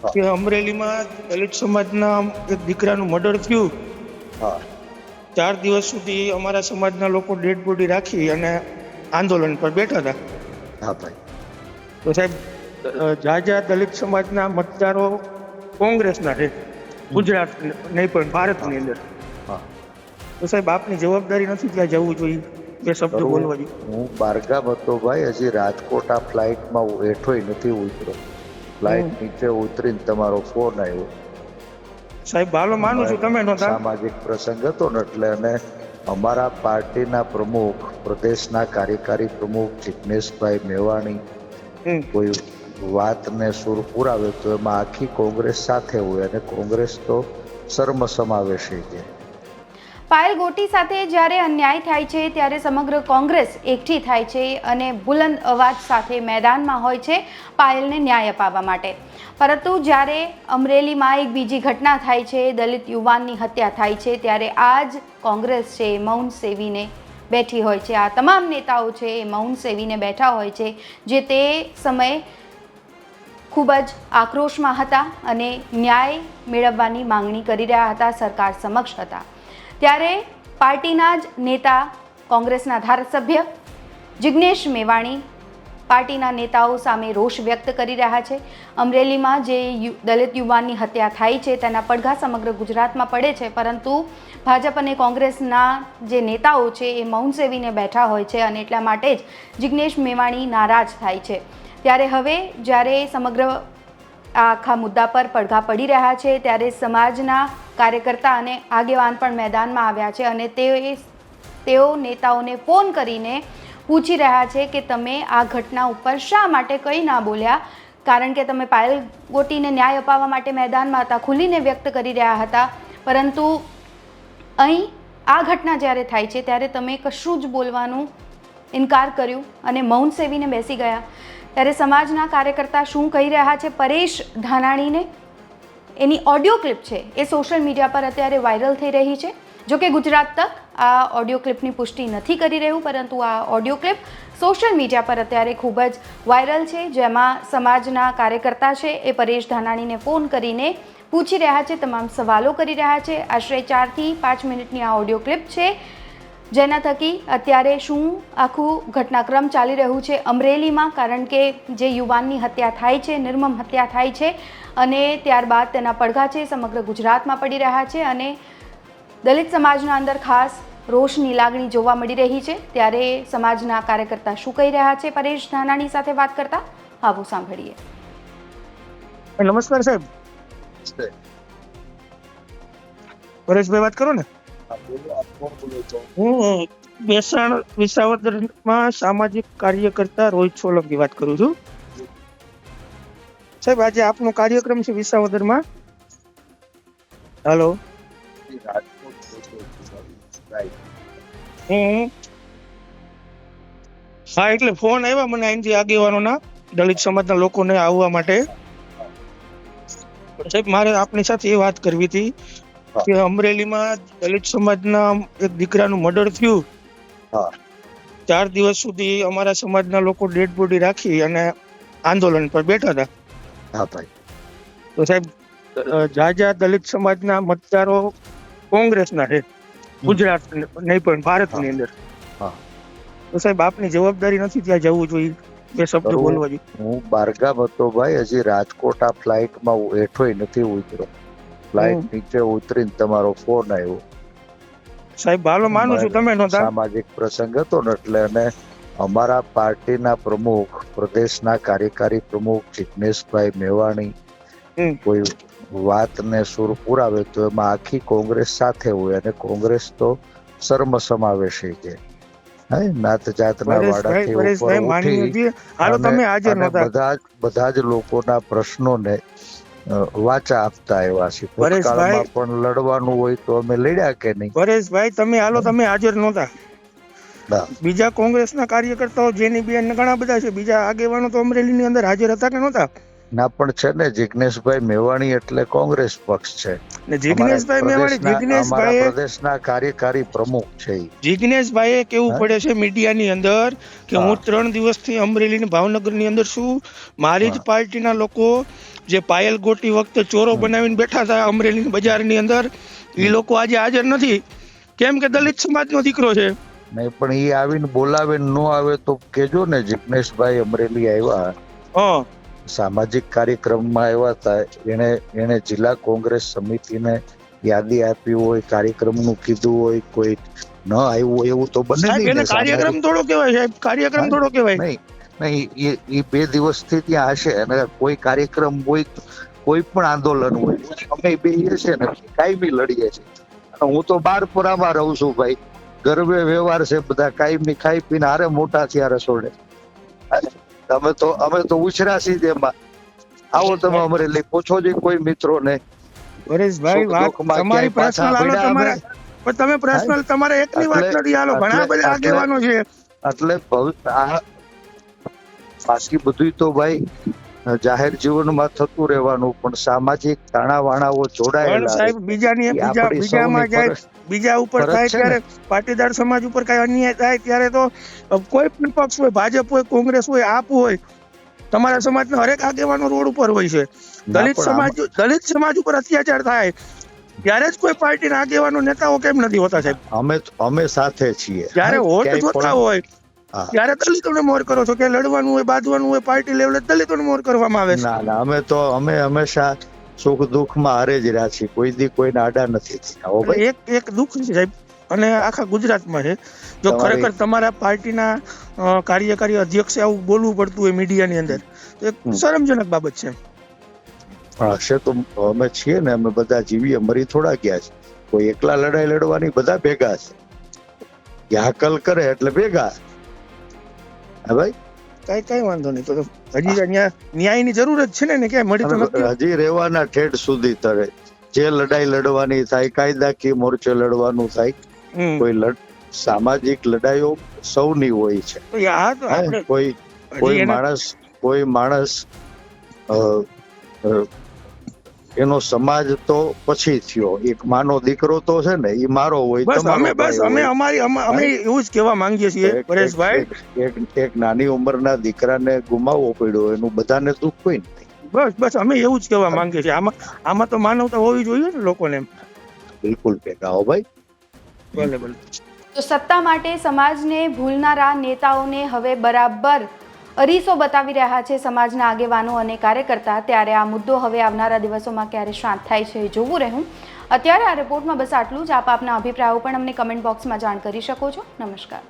કે અમરેલીમાં દલિત સમાજના એક દીકરાનું મર્ડર થયું. હા. ચાર દિવસ સુધી અમારા સમાજના લોકો ડેડ બોડી રાખી અને આંદોલન પર બેઠા હતા. હા ભાઈ. તો સાહેબ જાજા દલિત સમાજના મતદારો કોંગ્રેસના છે ગુજરાત નહીં પણ ભારતની અંદર. તો સાહેબ આપની જવાબદારી નથી ત્યાં જવું જોઈએ બે શબ્દો. બોલવા જોઈએ. હું બારગામ હતો ભાઈ હજી રાજકોટ આ ફ્લાઇટમાં બેઠો નથી ઉતર્યો. ફ્લાઇટ નીચે ઉતરીને તમારો ફોન આવ્યો. સાહેબ હાલો માનું છું તમે નહોતા. સામાજિક પ્રસંગ હતો ને એટલે અને અમારા પાર્ટીના પ્રમુખ પ્રદેશના કાર્યકારી પ્રમુખ જિગ્નેશભાઈ મેવાણી. કોઈ વાતને સુર પુરાવે તો એમાં આખી કોંગ્રેસ સાથે હોય અને કોંગ્રેસ તો સર્વસમાવેશી છે. પાયલ ગોટી સાથે જ્યારે અન્યાય થાય છે, ત્યારે સમગ્ર કોંગ્રેસ એકઠી થાય છે અને બુલંદ અવાજ સાથે મેદાનમાં હોય છે પાયલને ન્યાય અપાવવા માટે. પરંતુ જ્યારે અમરેલીમાં એક બીજી ઘટના થાય છે, દલિત યુવાનની હત્યા થાય છે, ત્યારે આ જ કોંગ્રેસ છે મૌન સેવીને બેઠી હોય છે. આ તમામ નેતાઓ છે એ મૌન સેવીને બેઠા હોય છે, જે તે સમયે ખૂબ જ આક્રોશમાં હતા અને ન્યાય મેળવવાની માંગણી કરી રહ્યા હતા, સરકાર સમક્ષ હતા. ત્યારે પાર્ટીના જ નેતા કોંગ્રેસના ધારાસભ્ય જિગ્નેશ મેવાણી પાર્ટીના નેતાઓ સામે રોષ વ્યક્ત કરી રહ્યા છે. અમરેલીમાં જે દલિત યુવાનની હત્યા થાય છે તેના પડઘા સમગ્ર ગુજરાતમાં પડે છે. પરંતુ ભાજપ અને કોંગ્રેસના જે નેતાઓ છે એ મૌન સેવીને બેઠા હોય છે અને એટલા માટે જ જિગ્નેશ મેવાણી નારાજ થાય છે. ત્યારે હવે જ્યારે સમગ્ર આ આખા મુદ્દા પર પડઘા પડી રહ્યા છે ત્યારે સમાજના કાર્યકર્તા અને આગેવાન પણ મેદાનમાં આવ્યા છે અને તે તેઓ નેતાઓને ફોન કરીને પૂછી રહ્યા છે કે તમે આ ઘટના ઉપર શા માટે કંઈ ના બોલ્યા? કારણ કે તમે પાયલ ગોટીને ન્યાય અપાવવા માટે મેદાનમાં હતા, ખુલીને વ્યક્ત કરી રહ્યા હતા. પરંતુ અહીં આ ઘટના જ્યારે થાય છે ત્યારે તમે કશું જ બોલવાનું ઇનકાર કર્યું અને મૌન સેવીને બેસી ગયા. ત્યારે સમાજના કાર્યકર્તા શું કહી રહ્યા છે પરેશ ધાનાણીને? એની ઓડિયો ક્લિપ છે, એ સોશિયલ મીડિયા પર અત્યારે વાયરલ થઈ રહી છે. જો કે ગુજરાત તક આ ઓડિયો ક્લિપની પુષ્ટિ નથી કરી રહ્યું, પરંતુ આ ઓડિયો ક્લિપ સોશિયલ મીડિયા પર અત્યારે ખૂબ જ વાયરલ છે. જેમાં સમાજના કાર્યકર્તા છે, એ પરેશ ધાનાણીને ફોન કરીને પૂછી રહ્યા છે, તમામ સવાલો કરી રહ્યા છે. આશરે ચારથી પાંચ મિનિટની આ ઓડિયો ક્લિપ છે. જેના થકી અત્યારે શું આખું ઘટનાક્રમ ચાલી રહ્યું છે અમરેલીમાં? કારણ કે જે યુવાનની હત્યા થાય છે નિર્મમ હત્યા થાય છે અને ત્યારબાદ તેના પડઘા છે સમગ્ર ગુજરાતમાં પડી રહ્યા છે અને દલિત સમાજના અંદર ખાસ રોષની લાગણી જોવા મળી રહી છે. ત્યારે સમાજના કાર્યકર્તા શું કહી રહ્યા છે? પરેશ ધાનાણી સાથે વાત કરતા આવું સાંભળીએ. નમસ્કાર સાહેબ. પરેશભાઈ વાત કરો ને. હું બેસાણ વિસાવદરમાં સામાજિક કાર્યકર્તા રોહિત સોલંકી વાત કરું છું. સાહેબ આજે આપનો કાર્યક્રમ છે વિસાવદરમાં. હેલો. હું હા. એટલે ફોન આવ્યા મને અહીંથી આગેવાનોના દલિત સમાજના લોકોને આવવા માટે. સાહેબ મારે આપની સાથે એ વાત કરવી હતી કે અમરેલીમાં દલિત સમાજના એક દીકરાનું મર્ડર થયું. હા. ચાર દિવસ સુધી અમારા સમાજના લોકો ડેડ બોડી રાખી અને આંદોલન પર બેઠા હતા. હા ભાઈ. તો સાહેબ જાજા દલિત સમાજના મતદારો કોંગ્રેસના છે. ગુજરાત નહીં પણ ભારતની અંદર. હા. તો સાહેબ આપની જવાબદારી નથી ત્યાં જવું જોઈએ. બે શબ્દ. બોલવા જોઈએ. હું બારગામ હતો ભાઈ હજી રાજકોટ આ ફ્લાઇટમાં હેઠોય નથી ઉતર્યો. ફ્લાઇટ નીચે ઉતરીને તમારો ફોન આવ્યો. સાહેબ હાલો માનું છું તમે નોતા સામાજિક પ્રસંગ હતો ને એટલે અને અમારા પાર્ટીના પ્રમુખ પ્રદેશના કાર્યકારી પ્રમુખ જિગ્નેશભાઈ મેવાણી. કોઈ વાતને સુર પુરાવે તો એમાં આખી કોંગ્રેસ સાથે હોય અને કોંગ્રેસ તો સર્વસમાવેશી છે. હે નાત જાતના વાડાથી ઉપર ઉઠી હાલો તમે હાજર બધા જ બધા જ લોકોના પ્રશ્નોને વાચા આપતા આવ્યા છે. ભૂતકાળમાં પણ લડવાનું હોય તો અમે લડ્યા કે નહીં? પરેશભાઈ તમે હાલો તમે હાજર નહોતા. બીજા કોંગ્રેસના કાર્યકર્તાઓ જેની બેન ઘણા બધા છે બીજા આગેવાનો તો અમરેલીની અંદર હાજર હતા કે નહોતા? ના પણ છે ને જિગ્નેશભાઈ મેવાણી એટલે કોંગ્રેસ પક્ષ છે. ને મેવાણી પ્રદેશના- પ્રદેશના કાર્યકારી પ્રમુખ છે જીગ્નેશભાઈ એ કેવું પડે છે મીડિયાની અંદર કે હું. ત્રણ દિવસથી અમરેલી ને ભાવનગરની અંદર છું. મારી જ. પાર્ટીના લોકો જે પાયલ ગોટી વખતે ચોરો બનાવીને બેઠા હતા અમરેલી બજારની અંદર એ લોકો આજે હાજર નથી. કેમ કે દલિત સમાજનો દીકરો છે. નહીં પણ એ આવીને બોલાવે ને ન આવે તો કેજો ને જીગ્નેશભાઈ અમરેલી આવ્યા. હા. સામાજિક કાર્યક્રમમાં આવ્યા હતા એને એને જિલ્લા કોંગ્રેસ સમિતિને યાદી આપી હોય કાર્યક્રમનું કીધું હોય કોઈ ન આવ્યું હોય એવું તો બને નહીં કાર્યક્રમ થોડો કહેવાય સાહેબ. કાર્યક્રમ થોડો કહેવાય. નહીં નહીં એ એ બે દિવસથી ત્યાં હશે. અને કોઈ કાર્યક્રમ હોય કોઈ પણ આંદોલન હોય અમે બે છે ને કાયમી લડીએ છીએ. હું તો બાર પુરામાં રહું છું ભાઈ. ગરબે વ્યવહાર છે બધા કાયમી ખાઈ પીને હારે મોટા થયા રસોડે. અમે તો અમે તો ઉછરાશી જ એમાં આવો તમે અમારે લઈ પૂછો જે કોઈ મિત્રો ને. પરેશભાઈ વાત તમારી પર્સનલ આલો તમારે પણ તમે પર્સનલ તમારે એકની વાત નથી. આલો ઘણા બધા આગેવાનો છે. એટલે આ બાકી બધું તો ભાઈ જાહેર જીવનમાં થતું રહેવાનું પણ સામાજિક તાણાવાણાઓ જોડાયેલા સાહેબ બીજાની બીજા બીજામાં જાય બીજા ઉપર થાય ત્યારે પાટીદાર સમાજ ઉપર કઈ અન્યાય થાય ત્યારે તો કોઈ પણ પક્ષ હોય ભાજપ હોય કોંગ્રેસ હોય આપ હોય તમારા સમાજના હરેક આગેવાનો રોડ ઉપર હોય છે. દલિત સમાજ દલિત સમાજ ઉપર અત્યાચાર થાય ત્યારે જ કોઈ પાર્ટીના આગેવાનો નેતાઓ કેમ નથી હોતા સાહેબ? અમે અમે સાથે છીએ. જ્યારે વોટ જોતા હોય. ત્યારે દલિતોને મોર કરો છો કે લડવાનું હોય બાંધવાનું હોય પાર્ટી લેવલે દલિતોને મોર કરવામાં આવે છે. ના ના અમે તો અમે હંમેશા સુખ દુઃખમાં હારે જ રહ્યા છીએ. કોઈ દી કોઈને આડા નથી એક એક દુઃખ છે સાહેબ અને આખા ગુજરાતમાં છે. જો ખરેખર તમારા પાર્ટીના કાર્યકારી અધ્યક્ષે આવું બોલવું પડતું હોય મીડિયાની અંદર તો એક. શરમજનક બાબત છે. હશે તો અમે છીએ ને અમે બધા જીવીએ મરી થોડા ગયા છે. કોઈ એકલા લડાઈ લડવાની બધા ભેગા છે. એ હાકલ કરે એટલે ભેગા. હા ભાઈ? કઈ કઈ વાંધો નહીં. તો હજી અહીંયા ન્યાયની જરૂર જ છે ને ને ક્યાંય મળી તો નથી? હજી રહેવાના ઠેઠ સુધી તરે. જે લડાઈ લડવાની થાય કાયદાકીય મોરચે લડવાનું થાય કોઈ લડ સામાજિક લડાઈઓ સૌની હોય છે. કોઈ કોઈ માણસ કોઈ માણસ એનો સમાજ તો પછી થયો. એક માનો દીકરો તો છે ને એ મારો હોય બસ અમે બસ અમે અમારી અમે એવું જ કહેવા માંગીએ છીએ પરેશભાઈ. એક- એક નાની ઉંમરના દીકરાને ગુમાવવો પડ્યો એનું બધાને દુઃખ હોય ને. બસ બસ અમે એવું જ કહેવા માંગીએ છીએ. આમાં આમાં તો માનવતા હોવી જોઈએ ને લોકોને બિલકુલ ભેગા હો ભાઈ. ભલે ભલે. તો સત્તા માટે સમાજને ભૂલનારા નેતાઓને હવે બરાબર અરીસો બતાવી રહ્યા છે સમાજના આગેવાનો અને કાર્યકર્તા. ત્યારે આ મુદ્દો હવે આવનારા દિવસોમાં ક્યારે શાંત થાય છે જોવું રહ્યું અત્યારે આ રિપોર્ટમાં બસ આટલું જ. આપ આપના અભિપ્રાયો પણ અમને કમેન્ટ બોક્સમાં જાણ કરી શકો છો. નમસ્કાર.